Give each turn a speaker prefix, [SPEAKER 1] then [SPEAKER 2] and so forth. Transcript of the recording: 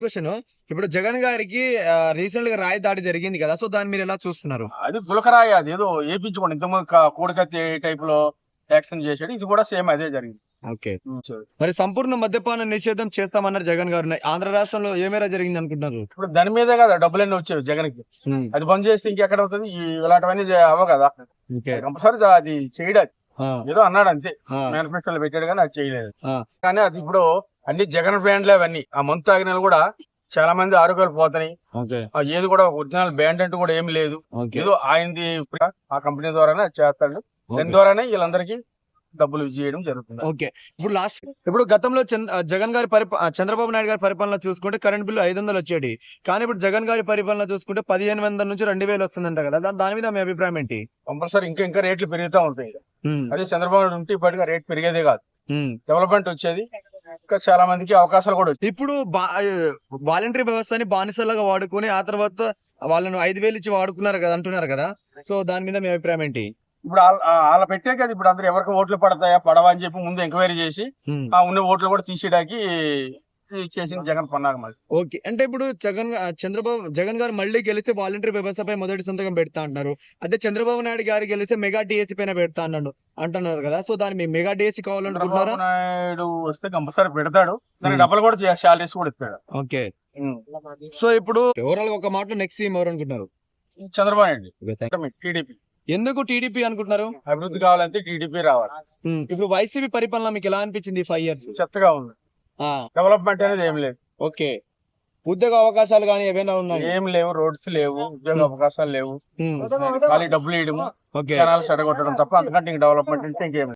[SPEAKER 1] Question. ఇప్పుడు జగన్ గారికి రీసెంట్గా రాయి దాడి జరిగింది కదా సో దాన్ని మీరు ఎలా చూస్తున్నారు?
[SPEAKER 2] అది పులకరాయి అది. ఏదో ఏపించుకోండి. ఇంతకుముందు కోడికత్తి టైప్లో యాక్షన్ చేసాడు ఇది కూడా సేమ్ అదే జరిగింది.
[SPEAKER 1] ఓకే. మరి సంపూర్ణ మద్యపాన నిషేధం చేస్తామన్నారు జగన్ గారు. ఆంధ్ర రాష్ట్రంలో ఏ మేర జరిగింది అనుకుంటున్నారు?
[SPEAKER 2] ఇప్పుడు దాని మీదే కదా డబ్బులన్నీ వచ్చేవి జగన్కి అది బంద్ చేస్తే ఇంకెక్కడ అవుతుంది? ఇలాంటివన్నీ అవ్వ కదా. కంపల్సరీ అది చేయడు ఏదో అన్నాడు అంతే. మేనిఫెస్టోలో పెట్టాడు కానీ అది చేయలేదు. కానీ అది ఇప్పుడు అన్ని జగన్ బ్రాండ్లే అవన్నీ. ఆ మంతు తాగిన కూడా చాలా మంది ఆరోగ్యాలు పోతున్నాయి. ఏది కూడా ఒరిజినల్ బ్యాండ్ అంటూ కూడా ఏం లేదు. ఏదో ఆయనది ఆ కంపెనీ ద్వారానే చేస్తాడు. దాని ద్వారానే వీళ్ళందరికీ డబ్బులు చేయడం జరుగుతుంది.
[SPEAKER 1] ఓకే. ఇప్పుడు లాస్ట్ ఇప్పుడు గతంలో జగన్ గారి పరిప చంద్రబాబు నాయుడు గారి పరిపాలన చూసుకుంటే కరెంట్ బిల్లు ఐదు వందలు వచ్చేది. కానీ ఇప్పుడు జగన్ గారి పరిపాలన చూసుకుంటే పదిహేను వందల నుంచి రెండు వేలు వస్తుందంట కదా. దాని మీద మీ అభిప్రాయం ఏంటి?
[SPEAKER 2] కంపల్సరీ ఇంకా ఇంకా రేట్లు పెరుగుతూ ఉంటాయి. అదే చంద్రబాబు నాయుడు ఉంటే ఇప్పటిగా రేట్ పెరిగేదే కాదు. డెవలప్మెంట్ వచ్చేది. ఇంకా చాలా మందికి అవకాశాలు కూడా వచ్చాయి.
[SPEAKER 1] ఇప్పుడు వాలంటరీ వ్యవస్థని బానిసలాగా వాడుకొని ఆ తర్వాత వాళ్ళను ఐదు వేలు ఇచ్చి వాడుకున్నారు కదా అంటున్నారు కదా. సో దాని మీద మీ అభిప్రాయం ఏంటి?
[SPEAKER 2] ఇప్పుడు వాళ్ళ వాళ్ళ పెట్టే కదా ఇప్పుడు అందరు ఎవరికి ఓట్లు పడతాయా పడవా అని చెప్పి ముందు ఎంక్వైరీ చేసి. ఆ ఉన్న ఓట్లు కూడా తీసేయడానికి చేసింది జగన్ పన్నాగం అది
[SPEAKER 1] ఓకే. అంటే ఇప్పుడు జగన్ చంద్రబాబు జగన్ గారు మళ్ళీ గెలిస్తే వాలంటరీ వ్యవస్థపై మొదటి సంతకం పెడతా అంటున్నారు. అదే చంద్రబాబు నాయుడు గారు గెలిస్తే మెగా డిఎస్సి పైన పెడతా అన్నాడు అంటున్నారు కదా. సో దాని మీ మెగా డిఎస్సి కావాలనుకుంటున్నారా?
[SPEAKER 2] చంద్రబాబు నాయుడు వస్తే కంపల్సరీ పెడతాడు. దానికి. డబ్బులు కూడా శాలరీస్ కూడా ఇస్తాడు.
[SPEAKER 1] ఓకే. సో ఇప్పుడు ఓవరాల్ ఒక మాటలో నెక్స్ట్ సీఎం ఎవరు అనుకుంటున్నారు?
[SPEAKER 2] చంద్రబాబు నాయుడు. టీడీపీ.
[SPEAKER 1] ఎందుకు టీడీపీ అనుకుంటున్నారు?
[SPEAKER 2] అభివృద్ధి కావాలంటే టీడీపీ రావాలి.
[SPEAKER 1] ఇప్పుడు వైసీపీ పరిపాలన మీకు ఎలా అనిపించింది ఫైవ్ ఇయర్స్
[SPEAKER 2] చెత్తగా ఉంది. డెవలప్మెంట్ అనేది ఏం లేదు.
[SPEAKER 1] ఓకే. ఉద్యోగ అవకాశాలు కానీ ఏవైనా ఉన్నాయి?
[SPEAKER 2] ఏం లేవు. రోడ్స్ లేవు. ఉద్యోగ అవకాశాలు లేవు. ఖాళీ డబ్బులు ఇవ్వడము.
[SPEAKER 1] ఓకే.
[SPEAKER 2] జనాలు చెడగొట్టడం తప్ప అంతకంటే ఇంక డెవలప్మెంట్ అంటే ఇంకేం.